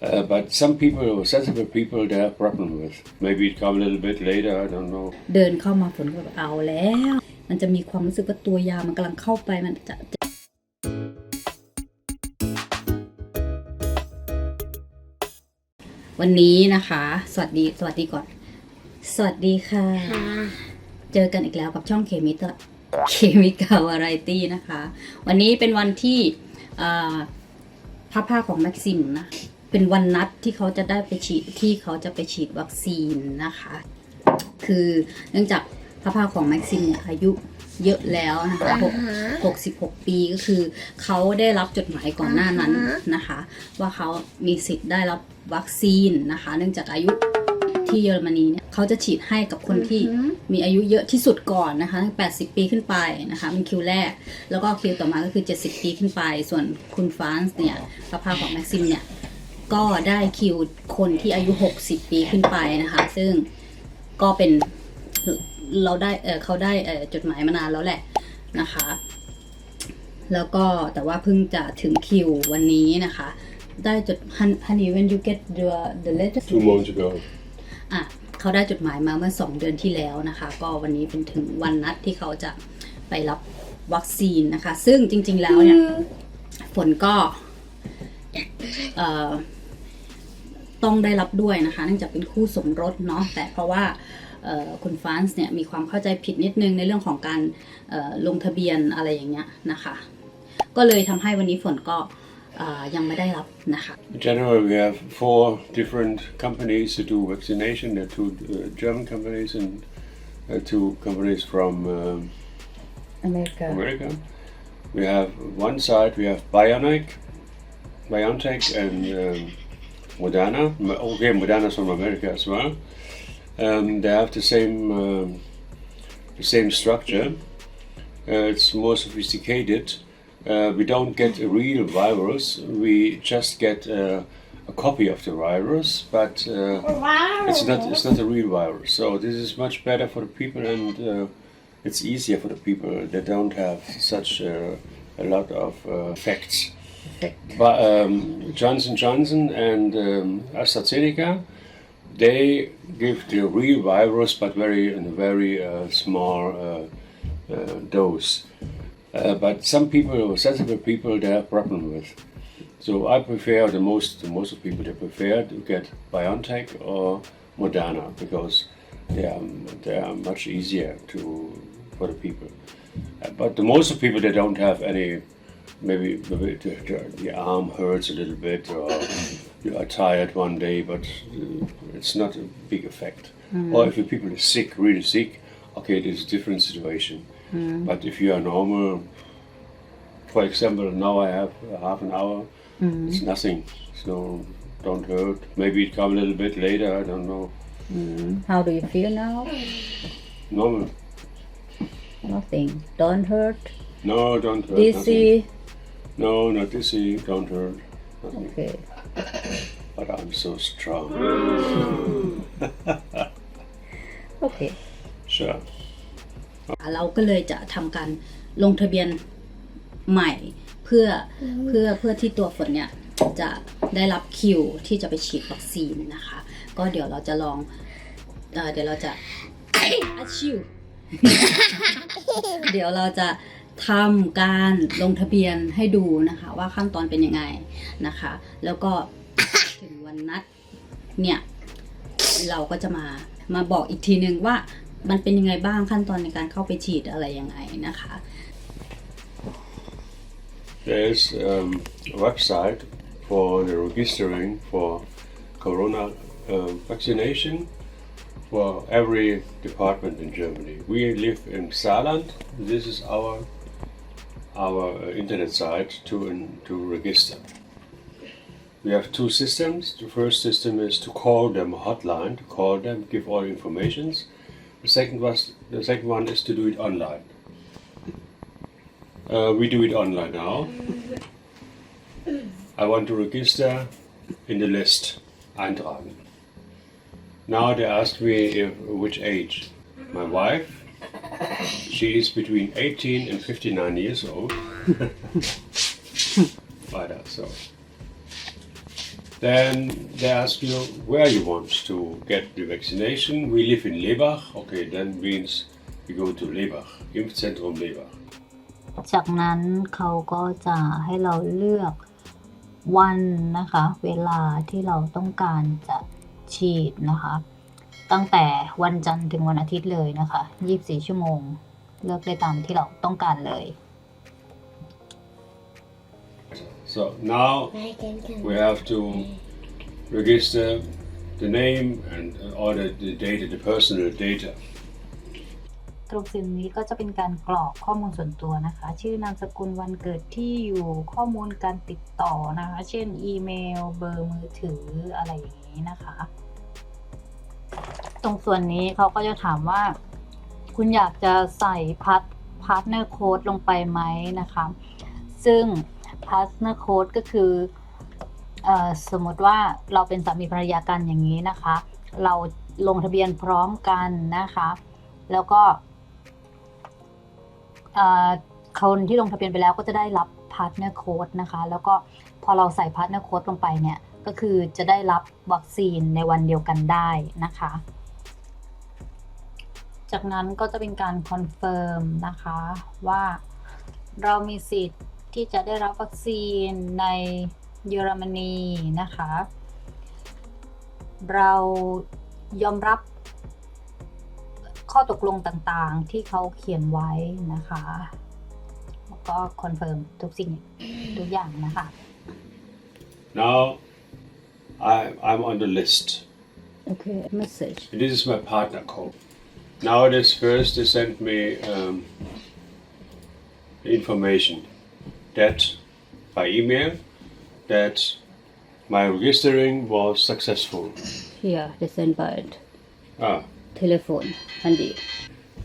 Uh, but some people, sensitive people, they have problem with. Maybe it come a little bit later. I don't know. เดินเข้ามาฝนก็แบบเอาแล้ว มันจะมีความรู้สึกว่าตัวยามันกำลังเข้าไปมันจะจะวันนี้นะคะ สวัสดีสวัสดีก่อน สวัสดีค่ะ เจอกันอีกแล้วกับช่องเคมิตเคมิกาวารตี้นะคะ วันนี้เป็นวันที่อ่าพระภาของแม็กซิมนะ เป็นวันนัดที่เขาจะได้ไปฉีดที่เขาจะไปฉีดวัคซีนนะคะ คือเนื่องจากพระภาคของแม็กซิมเนี่ยอายุเยอะแล้วนะคะหกหกสิบหกปีก็คือเขาได้รับจดหมายก่อนหน้านั้นนะคะ ว่าเขามีสิทธิ์ได้รับวัคซีนนะคะ เนื่องจากอายุที่เยอรมนีเนี่ยเขาจะฉีดให้กับคนที่มีอายุเยอะที่สุดก่อนนะคะตั้ง80 ปีขึ้นไปนะคะเป็นคิวแรก แล้วก็คิวต่อมาก็คือ 70 ปีขึ้นไป ส่วนคุณฟรานซ์เนี่ยพระภาคของแม็กซิมเนี่ย ก็ได้คิวคนที่อายุ 60 ปีขึ้นไปนะคะ ซึ่งก็เป็นเราได้เออเขาได้เออจดหมายมานานแล้วแหละนะคะ แล้วก็แต่ว่าเพิ่งจะถึงคิววันนี้นะคะ ได้จด honey when you get the the letter Two months ago. อะเขาได้จดหมายมาเมื่อสองเดือนที่แล้วนะคะ ก็วันนี้เป็นถึงวันนัดที่เขาจะไปรับวัคซีนนะคะ ซึ่งจริง ๆ แล้วเนี่ย ฝนก็ เอ่อ ต้องได้รับด้วยนะคะเนื่องจากเป็นคู่สมรสเนาะแต่เพราะว่าเอ่อคุณฟรานซ์เนี่ยมีความเข้าใจผิดนิดนึงในเรื่องของการเอ่อลงทะเบียนอะไรอย่างเงี้ยนะคะ ก็เลยทำให้วันนี้ฝนก็เอ่อยังไม่ได้รับนะคะ In general, we have four different companies to do vaccination. There are two uh, German companies and uh, two companies from um, อเมริกา America. We have one side, we have BioNTech, BioNTech and um, Moderna. Okay, Moderna's from America as well. Um, they have the same um, the same structure. Uh, it's more sophisticated. Uh, we don't get a real virus. We just get uh, a copy of the virus, but uh, it's not it's not a real virus. So this is much better for the people, and uh, it's easier for the people They don't have such uh, a lot of uh, facts. But um, Johnson Johnson and um, AstraZeneca, they give the real virus, but very in a very uh, small uh, uh, dose. Uh, but some people, sensitive people, they have problem with. So I prefer the most, the most of people they prefer to get BioNTech or Moderna because they are they are much easier to for the people. Uh, but the most of people they don't have any. Maybe, maybe the, arm hurts a little bit or you are tired one day, but uh, it's not a big effect. Mm. Or if the people are sick, really sick, okay, it is a different situation. Mm. But if you are normal, for example, now I have half an hour. Mm. It's nothing. No, don't hurt. Maybe it come a little bit later. I don't know. How do you feel now Normal. Nothing don't hurt No, don't hurt. dizzy nothing. No, not dizzy. Don't hurt. Nothing. okay But I'm so strong. โอเค Sure. เราก็เลยจะทำการลงทะเบียนใหม่เพื่อเพื่อเพื่อที่ตัวฝนเนี่ยจะได้รับคิวที่จะไปฉีดวัคซีนนะคะ ก็เดี๋ยวเราจะลองเอ่อเดี๋ยวเราจะอาชิวเดี๋ยวเราจะ ทำการลงทะเบียนให้ดูนะคะ ว่าขั้นตอนเป็นยังไงนะคะ แล้วก็ถึงวันนัดเนี่ยเราก็จะมามาบอกอีกทีนึงว่ามันเป็นยังไงบ้างขั้นตอนในการเข้าไปฉีดอะไรยังไงนะคะ There's um, a website for the registering for corona uh, vaccination for every department in Germany. We live in Saarland. This is our our uh, internet site to to register. We have two systems. The first system is to call them hotline, to call them, give all informations. The second was the second one is to do it online. Uh, we do it online now. I want to register in the list, eintragen. Now they ask me if, which age. My wife, she is between 18 and 59 years old. Weiter, so. Then they ask you where you want to get the vaccination. We live in Lebach. Okay, then means we go to Lebach, Impfzentrum Lebach. จากนั้นเขาก็จะให้เราเลือกวันนะคะ เวลาที่เราต้องการจะฉีดนะคะ ตั้งแต่วันจันทร์ถึงวันอาทิตย์เลยนะคะ 24 ชั่วโมง เลือกได้ตามที่เราต้องการเลย So now we have to register the name and all the, the data, the personal data. กลุ่มสิ่งนี้ก็จะเป็นการกรอกข้อมูลส่วนตัวนะคะ ชื่อนามสกุลวันเกิดที่อยู่ข้อมูลการติดต่อนะคะ เช่นอีเมล เบอร์มือถืออะไรอย่างนี้นะคะ ตรงส่วนนี้เขาก็จะถามว่า คุณอยากจะใส่พัทพาร์ทเนอร์โค้ดลงไปไหมนะคะ ซึ่งพาร์ทเนอร์โค้ดก็คืออสมมติว่าเราเป็นสามีภรรยากันอย่างนี้นะคะ เราลงทะเบียนพร้อมกันนะคะ แล้วก็คนที่ลงทะเบียนไปแล้วก็จะได้รับพาร์ทเนอร์โค้ดนะคะ แล้วก็พอเราใส่พาร์ทเนอร์โค้ดลงไปเนี่ย ก็คือจะได้รับวัคซีนในวันเดียวกันได้นะคะ จากนั้นก็จะเป็นการคอนเฟิร์มนะคะว่าเรามีสิทธิ์ที่จะได้รับวัคซีนในเยอรมนีนะคะ เรายอมรับข้อตกลงต่างๆที่เขาเขียนไว้นะคะแล้วก็คอนเฟิร์มทุกสิ่งทุกอย่างนะคะ Now I, I'm on the list. Okay message This is my partner code. Nowadays, first they sent me um, information that by email that my registering was successful. Yeah, they send by it. Ah, telephone handy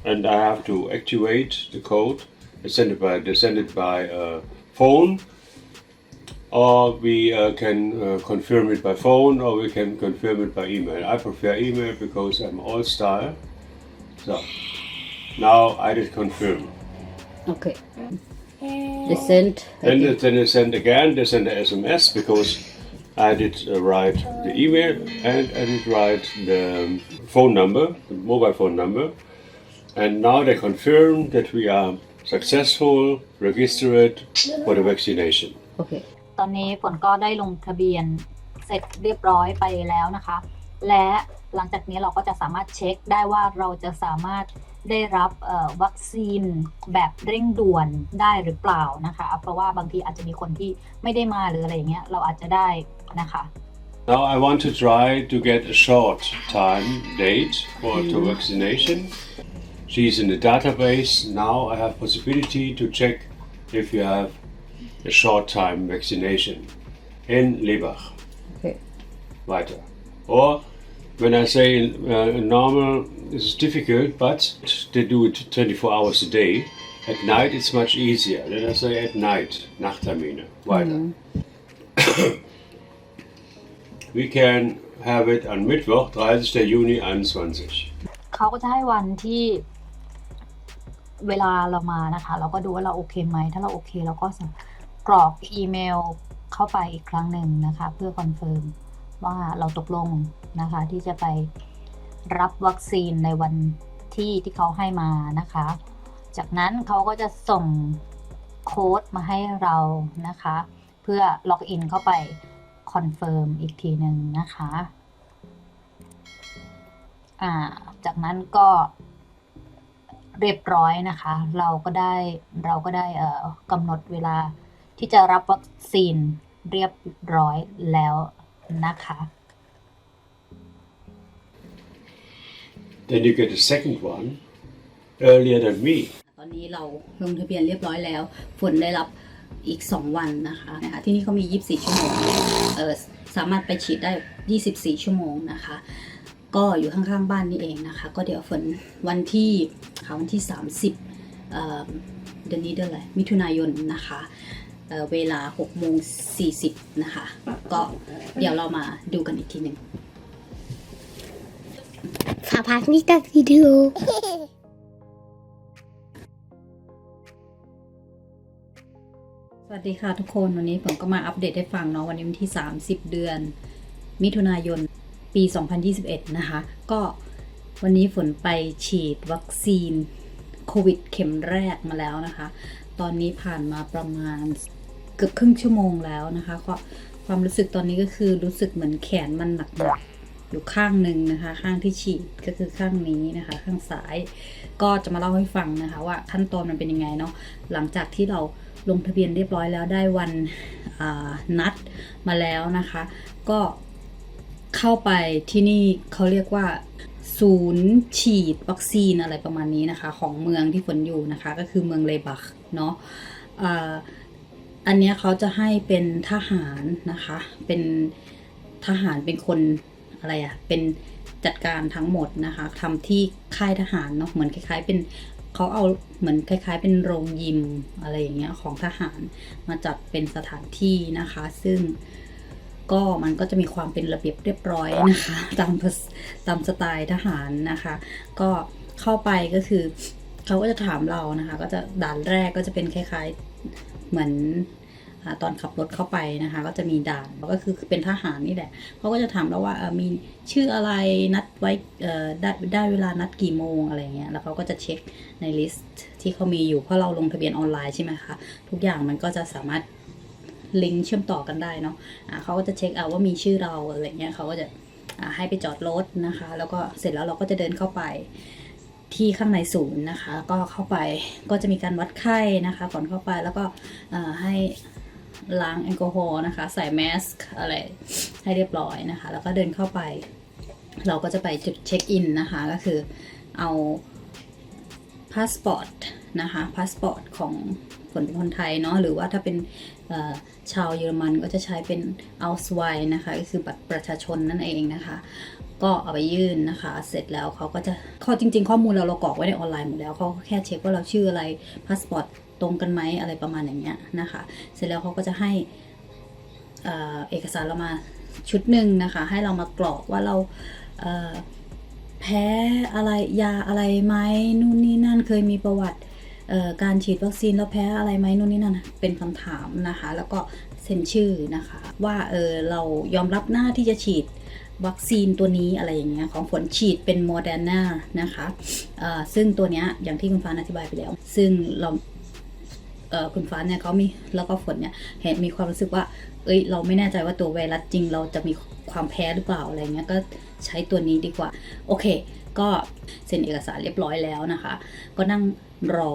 and I have to activate the code. They send it by they send it by uh, phone, or we uh, can uh, confirm it by phone, or we can confirm it by email. I prefer email because I'm all style. So now I did confirm. okay they send Then they, then they send again. They send the SMS because I did uh, write the email and I did write the um, phone number, the mobile phone number, and now they confirm that we are successful, registered for the vaccination. โอเคตอนนี้ฝนก็ได้ลงทะเบียนเสร็จเรียบร้อยไปแล้วนะคะ และ หลังจากนี้เราก็จะสามารถเช็คได้ว่าเราจะสามารถได้รับเอ่อวัคซีนแบบเร่งด่วนได้หรือเปล่านะคะ เพราะว่าบางทีอาจจะมีคนที่ไม่ได้มาหรืออะไรอย่างเงี้ยเราอาจจะได้นะคะ Now I want to try to get a short time date for the vaccination. She's in the database. Now I have possibility to check if you have a short time vaccination in Lebach. โอเค weiter. Or when I say uh, normal, this is difficult, but they do it 24 hours a day. At night, it's much easier. Let us say at night, Nachttermine, weiter. We can have it on Mittwoch, 30. Juni 21. เขาก็จะให้วันที่เวลาเรามานะคะ เราก็ดูว่าเราโอเคไหม ถ้าเราโอเคเราก็ส่งกรอกอีเมลเข้าไปอีกครั้งหนึ่งนะคะ เพื่อคอนเฟิร์ม ว่าเราตกลงนะคะที่จะไปรับวัคซีนในวันที่ที่เขาให้มานะคะ จากนั้นเขาก็จะส่งโค้ดมาให้เรานะคะ เพื่อล็อกอินเข้าไปคอนเฟิร์มอีกทีหนึ่งนะคะจากนั้นก็เรียบร้อยนะคะ เราก็ได้เราก็ได้เอ่อกำหนดเวลาที่จะรับวัคซีนเรียบร้อยแล้ว นะคะ Then you get a second one earlier than me. ตอนนี้เราลงทะเบียนเรียบร้อยแล้ว ฝนได้รับอีก 2 วันนะคะนะคะ ที่นี่เขามี 24 ชั่วโมงเออสามารถไปฉีดได้ 24 ชั่วโมงนะคะ ก็อยู่ข้างๆบ้านนี่เองนะคะ ก็เดี๋ยวฝนวันที่ค่ะวันที่ 30เอ่อเดือนนี้เดือนอะไรมิถุนายนนะคะ เอ่อเวลา6โมง40 นะคะ ก็เดี๋ยวเรามาดูกันอีกทีหนึ่ง Verpasst nicht das Video. สวัสดีค่ะทุกคนวันนี้ผมก็มาอัปเดตให้ฟังเนาะวันนี้วันที่ 30 เดือน มิถุนายนปี 2021 นะคะ ก็วันนี้ฝนไปฉีดวัคซีนโควิดเข็มแรกมาแล้วนะคะ ตอนนี้ผ่านมาประมาณเกือบครึ่งชั่วโมงแล้วนะคะความรู้สึกตอนนี้ก็คือรู้สึกเหมือนแขนมันหนักๆอยู่ข้างหนึ่งนะคะ ข้างที่ฉีดก็คือข้างนี้นะคะ ข้างซ้าย ก็จะมาเล่าให้ฟังนะคะ ว่าขั้นตอนมันเป็นยังไงเนาะหลังจากที่เราลงทะเบียนเรียบร้อยแล้วได้วันนัดมาแล้วนะคะ ก็เข้าไปที่นี่เขาเรียกว่า ศูนย์ฉีดวัคซีนอะไรประมาณนี้นะคะ ของเมืองที่ฝนอยู่นะคะ ก็คือเมืองเลบักเนาะอันนี้เขาจะให้เป็นทหารนะคะ เป็นทหารเป็นคนอะไรอะเป็นจัดการทั้งหมดนะคะทำที่ค่ายทหารเนาะเหมือนคล้าย ๆ เป็นเขาเอาเหมือนคล้าย ๆ เป็นโรงยิมอะไรอย่างเงี้ยของทหารมาจัดเป็นสถานที่นะคะ ซึ่ง ก็มันก็จะมีความเป็นระเบียบเรียบร้อยนะคะ ตามตามสไตล์ทหารนะคะ ก็เข้าไปก็คือเขาก็จะถามเรานะคะ ก็จะด่านแรกก็จะเป็นคล้ายๆเหมือนตอนขับรถเข้าไปนะคะ ก็จะมีด่านก็คือเป็นทหารนี่แหละเขาก็จะถามเราว่ามีชื่ออะไรนัดไว้ได้ได้เวลานัดกี่โมงอะไรเงี้ยแล้วเขาก็จะเช็คในลิสต์ที่เขามีอยู่เพราะเราลงทะเบียนออนไลน์ใช่ไหมคะทุกอย่างมันก็จะสามารถ ลิงก์เชื่อมต่อกันได้เนาะะเขาก็จะเช็คเอาว่ามีชื่อเราอะไรเงี้ยเขาก็จะให้ไปจอดรถนะคะ แล้วก็เสร็จแล้วเราก็จะเดินเข้าไปที่ข้างในศูนย์นะคะ ก็เข้าไปก็จะมีการวัดไข้นะคะก่อนเข้าไปแล้วก็ให้ล้างแอลกอฮอล์นะคะ ใส่แมสก์อะไรให้เรียบร้อยนะคะ แล้วก็เดินเข้าไป เราก็จะไปจุดเช็คอินนะคะ ก็คือเอาพาสปอร์ตนะคะพาสปอร์ตของ คนเป็นคนไทยเนาะหรือว่าถ้าเป็นชาวเยอรมันก็จะใช้เป็น a u s w e i นะคะก็คือบัตรประชาชนนั่นเองนะคะ ก็เอาไปยื่นนะคะ เสร็จแล้วเขาก็จะข้อจริง ๆ ข้อมูลเราเรากรอกไว้ในออนไลน์หมดแล้วเขาแค่เช็คว่าเราชื่ออะไรพาสปอร์ตตรงกันไหมอะไรประมาณอย่างเงี้ยนะคะ เสร็จแล้วเขาก็จะให้เอกสารเรามาชุดหนึ่งนะคะ ให้เรามากรอกว่าเราแพ้อะไรยาอะไรไหมนู่นนี่นั่นเคยมีประวัติ การฉีดวัคซีนแล้วแพ้อะไรไหมนู่นนี่นั่นเป็นคำถามนะคะ แล้วก็เซ็นชื่อนะคะ ว่าเออเรายอมรับหน้าที่จะฉีดวัคซีนตัวนี้อะไรอย่างเงี้ยของฝนฉีดเป็นโมเดอร์นานะคะซึ่งตัวเนี้ยอย่างที่คุณฟ้าอธิบายไปแล้ว ซึ่งเราเคุณฟ้าเนี่ยเขามีแล้วก็ฝนเนี่ยเห็นมีความรู้สึกว่า เอ้ย เราไม่แน่ใจว่าตัวไวรัสจริง เราจะมีความแพ้หรือเปล่าอะไรเงี้ยก็ใช้ตัวนี้ดีกว่า โอเค ก็เซ็นเอกสารเรียบร้อยแล้วนะคะ ก็นั่งรอ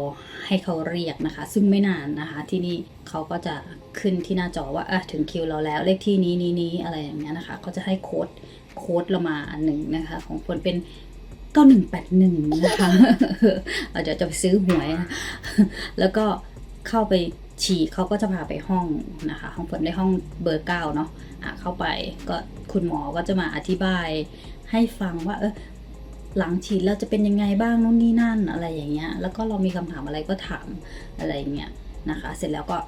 ให้เขาเรียกนะคะ ซึ่งไม่นานนะคะ ที่นี่เขาก็จะขึ้นที่หน้าจอว่าอะถึงคิวเราแล้วเลขที่นี้นี้นี้อะไรอย่างเงี้ยนะคะเขาจะให้โค้ดโค้ดเรามาอันหนึ่งนะคะ ของฝนเป็น9181นะคะเดี๋ยวจะไปซื้อหวย แล้วก็เข้าไปฉีดเขาก็จะพาไปห้องนะคะ ห้องฝนในห้องเบอร์เก้าเนาะอะเข้าไปก็คุณหมอก็จะมาอธิบายให้ฟังว่าเออ หลังฉีดแล้วจะเป็นยังไงบ้างนู่นนี่นั่นอะไรอย่างเงี้ย แล้วก็เรามีคำถามอะไรก็ถามอะไรเงี้ยนะคะ เสร็จแล้วก็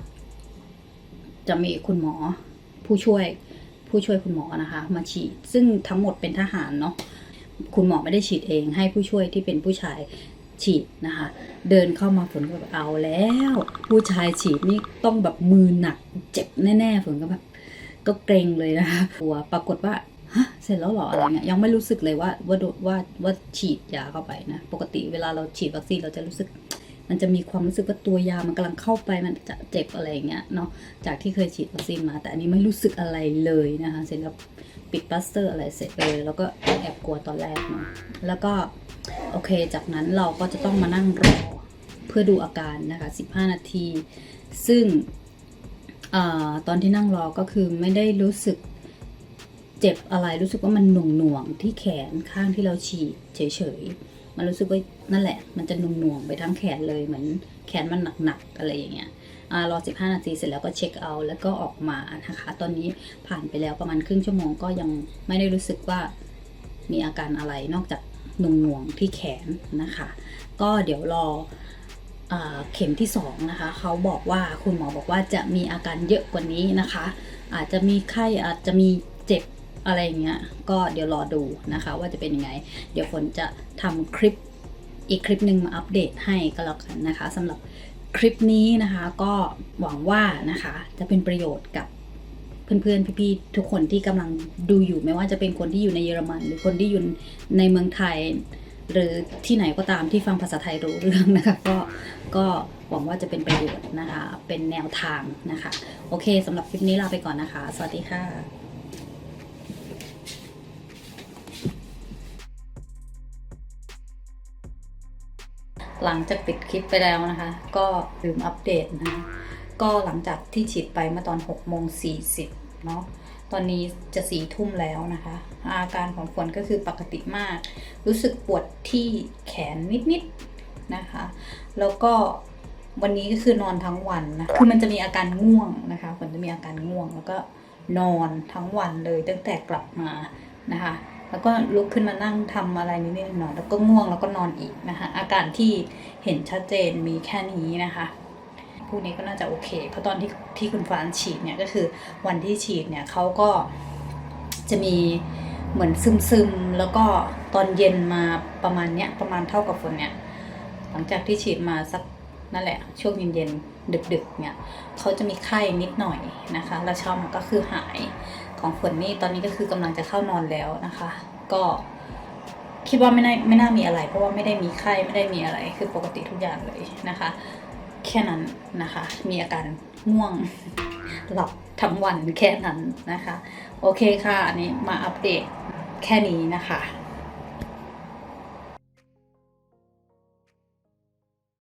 จะมีคุณหมอผู้ช่วยผู้ช่วยคุณหมอนะคะ มาฉีด ซึ่งทั้งหมดเป็นทหารเนาะคุณหมอไม่ได้ฉีดเอง ให้ผู้ช่วยที่เป็นผู้ชายฉีดนะคะ เดินเข้ามาฝนก็แบบเอาแล้ว ผู้ชายฉีดนี่ต้องแบบมือหนัก เจ็บแน่ๆฝนก็แบบก็เกรงเลยนะคะกลัวปรากฏว่า ฮะเสร็จแล้วหรออะไรเงี้ยยังไม่รู้สึกเลยว่าว่าว่าว่าฉีดยาเข้าไปนะ ปกติเวลาเราฉีดวัคซีนเราจะรู้สึก มันจะมีความรู้สึกว่าตัวยามันกำลังเข้าไปมันจะเจ็บอะไรเงี้ยเนาะจากที่เคยฉีดวัคซีนมา แต่อันนี้ไม่รู้สึกอะไรเลยนะคะ เสร็จแล้วปิดปลาสเตอร์อะไรเสร็จเลยแล้วก็แอบกลัวตอนแรกเนาะแล้วก็โอเค จากนั้นเราก็จะต้องมานั่งรอเพื่อดูอาการนะคะ 15 นาที ซึ่งอตอนที่นั่งรอก็คือไม่ได้รู้สึก เจ็บอะไรรู้สึกว่ามันหน่วงหน่วงที่แขนข้างที่เราฉีดเฉยๆมันรู้สึกว่านั่นแหละ มันจะหนุ่มหน่วงไปทั้งแขนเลยเหมือนแขนมันหนักๆอะไรอย่างเงี้ยอารอ 15 นาทีเสร็จแล้วก็เช็คเอาแล้วก็ออกมานะคะ ตอนนี้ผ่านไปแล้วประมาณครึ่งชั่วโมงก็ยังไม่ได้รู้สึกว่ามีอาการอะไรนอกจากหนุ่มหน่วงที่แขนนะคะ ก็เดี๋ยวรอเข็มที่2นะคะเขาบอกว่าคุณหมอบอกว่าจะมีอาการเยอะกว่านี้นะคะ อาจจะมีไข้อาจจะมีเจ็บ อะไรอย่างเงี้ยก็เดี๋ยวรอดูนะคะว่าจะเป็นยังไง เดี๋ยวฝนจะทำคลิปอีกคลิปหนึ่งมาอัปเดตให้ก็แล้วกันนะคะสำหรับคลิปนี้นะคะก็หวังว่านะคะจะเป็นประโยชน์กับเพื่อนๆ พี่ๆ ทุกคนที่กำลังดูอยู่ไม่ว่าจะเป็นคนที่อยู่ในเยอรมัน หรือคนที่อยู่ในเมืองไทย หรือที่ไหนก็ตามที่ฟังภาษาไทยรู้เรื่องนะคะก็ก็หวังว่าจะเป็นประโยชน์นะคะ เป็นแนวทางนะคะ โอเคสำหรับคลิปนี้ลาไปก่อนนะคะ สวัสดีค่ะ หลังจากปิดคลิปไปแล้วนะคะ ก็ลืมอัปเดตนะคะก็หลังจากที่ฉีดไปเมื่อตอน6โมง40เนาะตอนนี้จะสี่ทุ่มแล้วนะคะ อาการของฝนก็คือปกติมาก รู้สึกปวดที่แขนนิดๆนะคะ แล้วก็วันนี้ก็คือนอนทั้งวันนะคือมันจะมีอาการง่วงนะคะฝนจะมีอาการง่วงแล้วก็นอนทั้งวันเลยตั้งแต่กลับมานะคะ แล้วก็ลุกขึ้นมานั่งทำอะไรนิดหน่อยแล้วก็ง่วงแล้วก็นอนอีกนะคะ อาการที่เห็นชัดเจนมีแค่นี้นะคะพวกนี้ก็น่าจะโอเค เพราะตอนที่ที่คุณฟานฉีดเนี่ยก็คือวันที่ฉีดเนี่ยเขาก็จะมีเหมือนซึมๆแล้วก็ตอนเย็นมาประมาณเนี้ยประมาณเท่ากับฝนเนี่ยหลังจากที่ฉีดมาสักนั่นแหละ ช่วงเย็นๆดึกๆเนี่ยเขาจะมีไข้นิดหน่อยนะคะ แล้วเช้ามก็คือหาย ของฝนนี่ตอนนี้ก็คือกำลังจะเข้านอนแล้วนะคะ ก็คิดว่าไม่น่าไม่น่ามีอะไร เพราะว่าไม่ได้มีไข้ไม่ได้มีอะไรคือปกติทุกอย่างเลยนะคะ แค่นั้นนะคะ มีอาการง่วงหลับทั้งวันแค่นั้นนะคะ โอเคค่ะอันนี้มาอัปเดตแค่นี้นะคะ